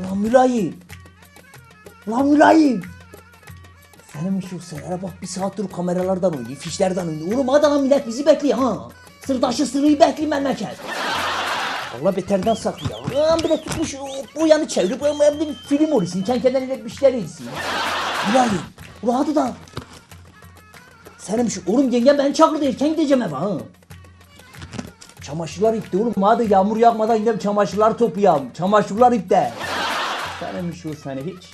Lan mülayim. Lan mülayim. Senin şu senere bak bir saattir kameralardan oynuyor, fişlerden oynuyor. Oğlum adam millet bizi bekliyor ha. Sırdaşı sırrıyı bekliyor memleket. Allah beterden saklıyor. Lan bir de tutmuş o yanı çevirip o bir film olursun. Kendi kendine bir şeyler etsin. Mülayim. Ulan hadi da. Senin şu oğlum yengem beni çağırdı erken gideceğim eve ha. Çamaşırlar ipte oğlum hadi yağmur yağmadan gidip çamaşırlar toplayalım. Çamaşırlar ipte. Senin şu seni hiç,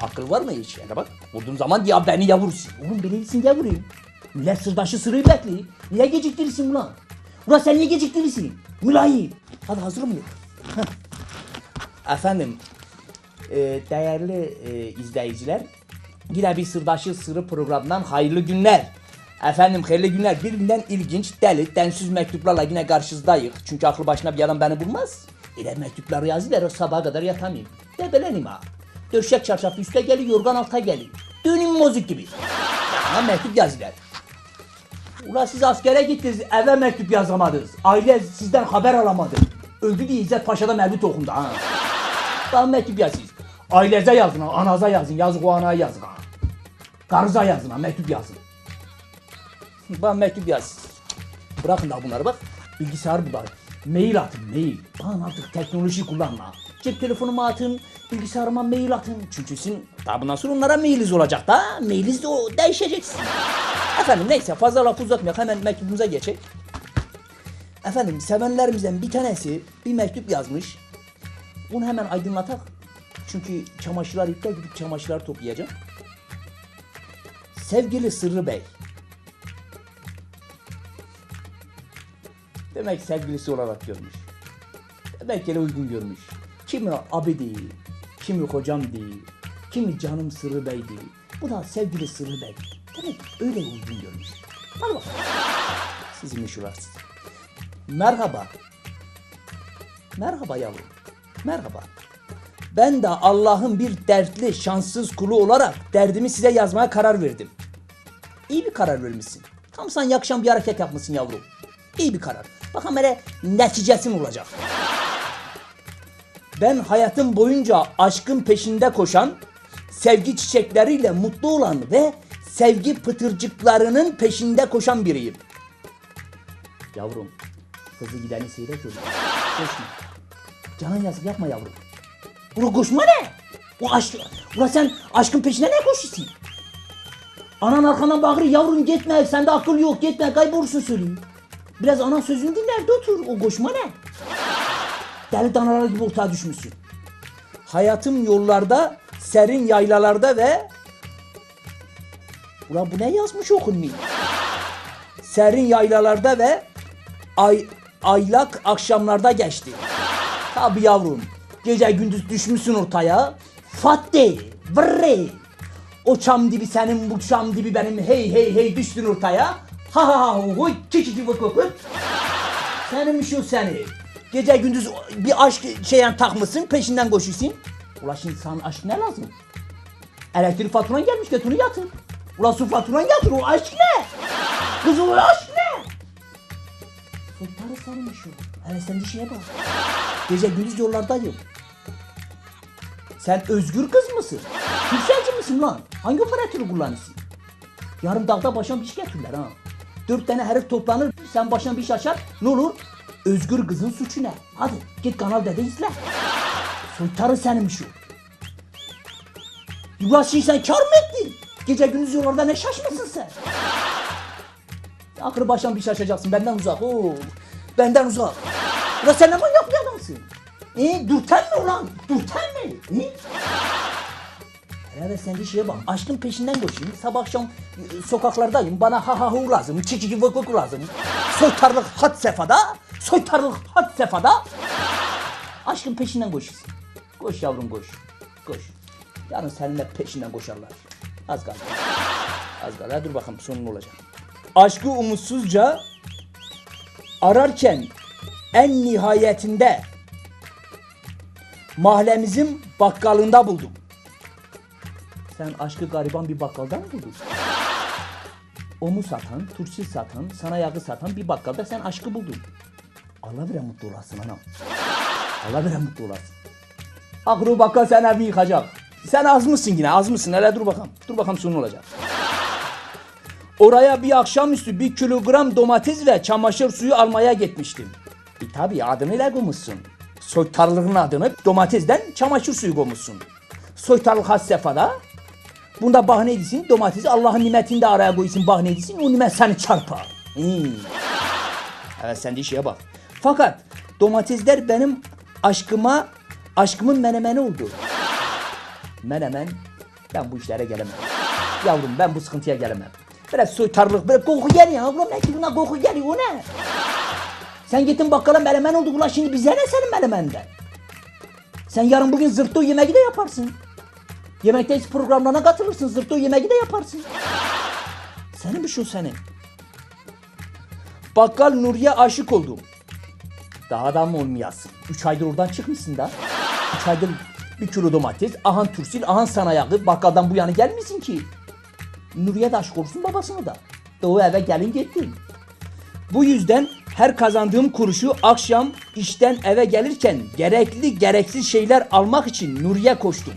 akıl var mı hiç? Yani bak vurduğun zaman ya beni yavursun. Oğlum beni gitsin ya vurayım. Millet sırdaşı sırrıyı bekliyor. Niye geciktirirsin ulan? Ulan sen niye geciktirirsin? Mülayim. Hadi hazır mıyım? Efendim, e, değerli e, izleyiciler, yine bir sırdaşı sırrı programından hayırlı günler. Efendim hayırlı günler. Birbirinden ilginç, deli, densiz mektuplarla yine karşınızdayız. Çünkü aklı başına bir adam beni bulmaz. İler mektupları yazıyorlar, o sabaha kadar yatamayayım. Debelenim ha. Döşek çarşaf üste geliyor, yorgan alta geliyor. Düğünün mozik gibi. Ya mektup yazıyorlar. Ulan siz askere gittiniz, eve mektup yazamadınız. Aile sizden haber alamadı. Öldü diye İzzet Paşa'da mevlüt okundu ha. Daha mektup yazsınız. Ailenize yazın anaza yazın, yazık o anaya yazın ha. Karıza yazın ha, mektup yazın. Bana mektup yaz. Bırakın da bunları bak. Bilgisayar bu da. Mail atın, mail. Bana artık teknoloji kullanma. Cep telefonumu atın, bilgisayarıma mail atın. Çünkü sizin daha bundan sonra onlara mailiz olacak da. Mailiz de o değişeceksin. Efendim neyse fazla laf uzatmayalım hemen mektubumuza geçelim. Efendim sevenlerimizden bir tanesi bir mektup yazmış. Bunu hemen aydınlatak. Çünkü çamaşırlar iptal gidip çamaşırlar toplayacağım. Sevgili Sırrı Bey. Demek sevgilisi olarak görmüş. Demek ki uygun görmüş. Kimi abi değil, kimi hocam değil, kimi canım Sırrı Bey değil. Bu da sevgili Sırrı Bey. Demek öyle uygun görmüş. Hadi bakalım. Sizin meşhular siz. Merhaba. Merhaba yavrum. Merhaba. Ben de Allah'ın bir dertli, şanssız kulu olarak derdimi size yazmaya karar verdim. İyi bir karar vermişsin. Tam sana yakışan bir hareket yapmışsın yavrum. İyi bir karar. Bakalım hele neticesin olacak. Ben hayatım boyunca aşkın peşinde koşan, sevgi çiçekleriyle mutlu olan ve sevgi pıtırcıklarının peşinde koşan biriyim. Yavrum, hızlı gideni seyret oğlum. Koşma. Canın yazık yapma yavrum. Ula koşma ne? O aşk, ula sen aşkın peşine ne koşuyorsun? Anan arkandan bağırır yavrum gitme sende akıl yok gitme kaybolursun söyleyeyim. Biraz anan sözünü dinle evde otur o koşma ne? Deli danalar gibi ortağa düşmüşsün. Hayatım yollarda, serin yaylalarda ve... Ulan bu ne yazmış okunmuyor? Serin yaylalarda ve ay, aylak akşamlarda geçti. Tabi yavrum, gece gündüz düşmüşsün ortaya. Fatih, vrre. O çam dibi senin, bu çam dibi benim. Hey hey hey düştün ortaya. Ha ha ha huy ki vık vık vık. Senin şu seni. Gece gündüz bir aşk şeyen takmışsın peşinden koşuyorsun. Ula şimdi sana aşk ne lazım? Elektrik faturan gelmiş götünü yatır. Ula su faturan yatır o aşk ne? Kız o aşk ne? Sultanı sarmış o. Hele sen şeye bak. Gece gündüz yollardayım. Sen özgür kız mısın? Yükselci misin lan? Hangi operatörü kullanırsın? Yarın dağda başına bir iş getirirler ha. Dört tane herif toplanır, sen başına bir iş açar, ne olur? Özgür kızın suçu ne? Hadi git Kanal D'de izle. Soytarı o. Ulan şimdi sen kar mı ettin? Gece gündüz yollarda ne şaşmasın sen? Aklı baştan bir iş açacaksın, benden uzak. Oo, benden uzak. Ulan sen ne manyak bir adamsın? E, dürten mi ulan? Dürten mi? E? Evet sen de şeye bak. Aşkın peşinden koşayım. Sabah akşam e, sokaklardayım. Bana ha ha hu lazım. Çi çi vık lazım. Soytarlık had sefada. Soytarlık had sefada. Aşkın peşinden koşuyorsun. Koş yavrum koş. Koş. Yarın seninle peşinden koşarlar. Az kaldı. Az kaldı. Dur bakalım sonun olacak. Aşkı umutsuzca ararken en nihayetinde mahallemizin bakkalında buldum. Sen aşkı gariban bir bakkalda mı buldun? Omu satan, turşu satan, sana yağı satan bir bakkalda sen aşkı buldun. Allah bile mutlu olasın anam. Allah bile mutlu olasın. Akru bakkal sen evi yıkacak. Sen az mısın yine az mısın? Hele dur bakalım. Dur bakalım sonu olacak. Oraya bir akşamüstü bir kilogram domates ve çamaşır suyu almaya gitmiştim. E tabi adını ne koymuşsun? Soytarlığın adını domatesden çamaşır suyu koymuşsun. Soytarlık has sefada. Bunda bahane edilsin domatesi Allah'ın nimetini de araya koysun bahane edilsin o nimet seni çarpar. Hmm. Evet sen de işe bak. Fakat domatesler benim aşkıma, aşkımın menemeni oldu. Menemen, ben bu işlere gelemem. Yavrum ben bu sıkıntıya gelemem. Böyle soytarlık, böyle koku geliyor. Oğlum ne ki buna koku geliyor, o ne? Sen gittin bakkala menemen oldu. Ulan şimdi bize ne senin menemenden? Sen yarın bugün zırtto yemeği de yaparsın. Yemekteyiz programlarına katılırsın. Zırtto yemeği de yaparsın. Senin bir şu senin. Bakkal Nuriye aşık oldum. Daha da mı olmayasın? Üç aydır oradan çıkmışsın da. Üç aydır bir kilo domates, ahan tursil, ahan sana yağı. Bakkaldan bu yana gelmişsin ki. Nuriye de aşık olursun babasını da. Doğu eve gelin gittin. Bu yüzden her kazandığım kuruşu akşam işten eve gelirken gerekli gereksiz şeyler almak için Nuriye koştum.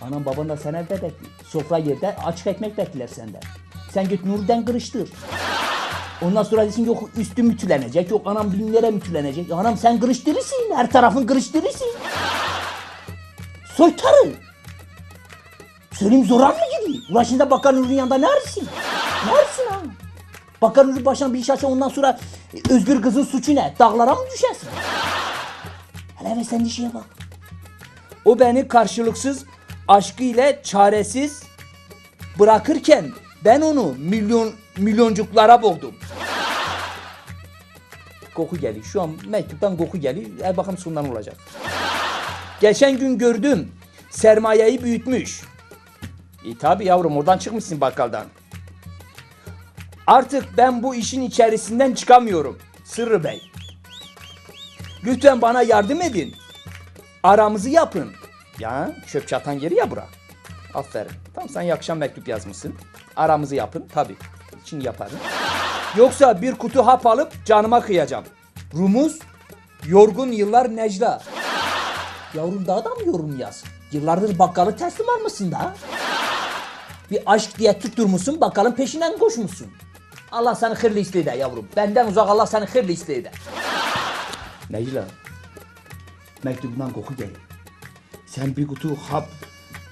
Anam baban da sen evde bekliyor. Sofra yerde açık ekmek bekler senden. Sen git Nuri'den kırıştır. Ondan sonra desin yok üstü mütülenecek, yok anam binlere mütülenecek. Anam sen kırıştırırsın, her tarafın kırıştırırsın. Soytarı. Söyleyeyim zoran mı gidiyor? Ulan şimdi Bakan Nuri'nin yanında ne arıyorsun? Ne ha? Bakan Nuri başına bir iş açsa ondan sonra e, Özgür kızın suçu ne? Dağlara mı düşersin? Hele hele sen işine bak. O beni karşılıksız aşkı ile çaresiz bırakırken ben onu milyon milyoncuklara boğdum. Koku geliyor. Şu an mektuptan koku geliyor. El bakalım sonundan olacak. Geçen gün gördüm. Sermayeyi büyütmüş. E tabi yavrum oradan çıkmışsın bakkaldan. Artık ben bu işin içerisinden çıkamıyorum. Sırrı Bey. Lütfen bana yardım edin. Aramızı yapın. Ya çöp çatan yeri ya bura. Aferin. Tamam sen yakışan mektup yazmışsın. Aramızı yapın. Tabi. İçin yaparım. Yoksa bir kutu hap alıp canıma kıyacağım. Rumuz, yorgun yıllar Necla. Yavrum daha da mı yorum yaz? Yıllardır bakkalı teslim almışsın da. Bir aşk diye tutturmuşsun bakkalın peşinden koşmuşsun. Allah seni hırlı isteyde yavrum. Benden uzak Allah seni hırlı isteyde. Necla. Mektubundan koku geliyor. Sen bir kutu hap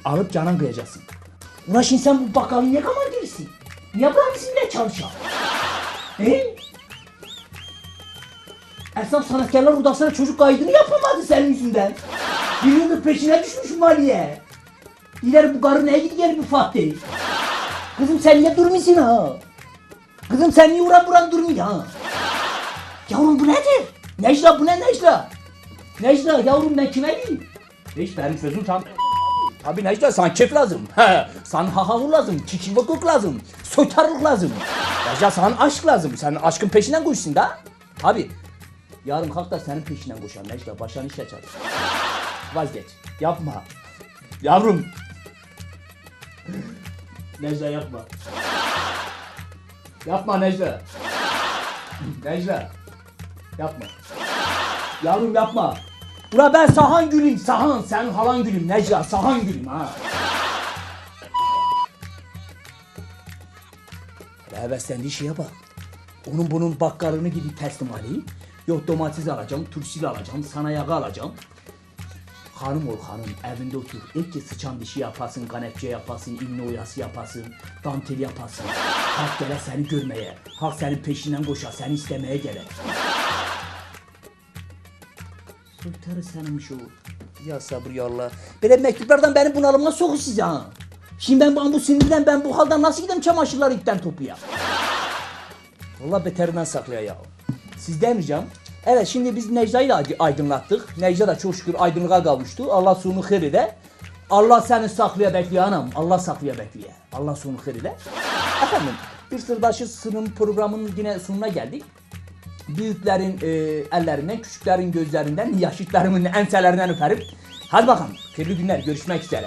alıp canan kıyacaksın. Şimdi sen bu bakkalı niye kamandirisin? Niye bırakırsın çalışan? He? Esnaf sanatkarlar odasına çocuk kaydını yapamadı senin yüzünden. Birinin peşine düşmüş maliye. İleri bu karı neye gidiyor bu Fatih? Kızım sen niye durmuyorsun ha? Kızım sen niye uğran buran durmuyorsun ha? Yavrum bu nedir? Necla bu ne Necla? Necla yavrum ben kime diyeyim? Hiç benim sözüm tam. Tabi Necla sana keyif lazım. Sana hahavur lazım. Çiçivokuk lazım. Soytarlık lazım. Necla sana aşk lazım. Sen aşkın peşinden koşsun da. Tabi. Yarın kalk da senin peşinden koşar Necla. Başan iş açar. Vazgeç. Yapma. Yavrum. Necla yapma. Yapma Necla. Necla. Yapma. Yavrum yapma. Ula ben Sahan Gül'üm. Sahan. Sen halan Gül'üm. Necla. Sahan Gül'üm ha. Heveslendiği şeye bak. Onun bunun bakkalını gidip teslim alayım. Yok domates alacağım, turşu alacağım, sana yağı alacağım. Hanım ol hanım evinde otur. İlk ki sıçan dişi yapasın, kanepçe yapasın, inne oyası yapasın, dantel yapasın. Halk gele seni görmeye, halk senin peşinden koşar, seni istemeye gele. Sultanı senmiş o. Ya sabır ya Allah. Böyle mektuplardan beni bunalıma sokun siz ha. Şimdi ben bu bu sinirden ben bu halden nasıl gideyim çamaşırları ipten topuya? Allah beterinden saklaya ya. Siz demeyeceğim. Evet şimdi biz Necla'yı da aydınlattık. Necla da çok şükür aydınlığa kavuştu. Allah sonu hır de. Allah seni saklaya bekliyor anam. Allah saklaya bekliyor. Allah sonu hır de. Efendim bir sırdaşı sınım programının yine sonuna geldik. Büyüklerin e, ellerinden, küçüklerin gözlerinden, yaşıtlarımın enselerinden öperim. Hadi bakalım. Hayırlı günler. Görüşmek üzere.